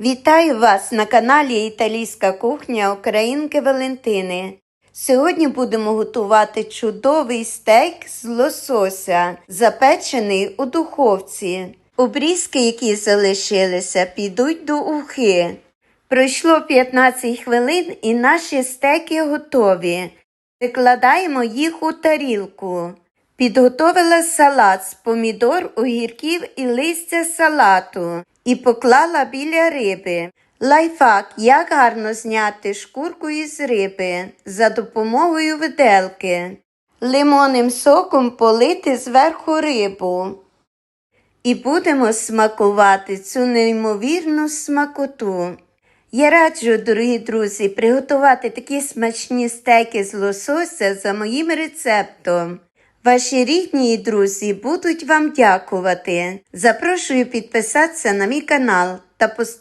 Вітаю вас на каналі Італійська кухня Українки Валентини. Сьогодні будемо готувати чудовий стейк з лосося, запечений у духовці. Обрізки, які залишилися, підуть до ухи. Пройшло 15 хвилин і наші стейки готові. Викладаємо їх у тарілку. Підготовила салат з помідор, огірків і листя салату і поклала біля риби. Лайфхак, як гарно зняти шкурку із риби за допомогою виделки. Лимонним соком полити зверху рибу. І будемо смакувати цю неймовірну смакоту. Я раджу, дорогі друзі, приготувати такі смачні стейки з лосося за моїм рецептом. Ваші рідні і друзі будуть вам дякувати. Запрошую підписатися на мій канал та поставити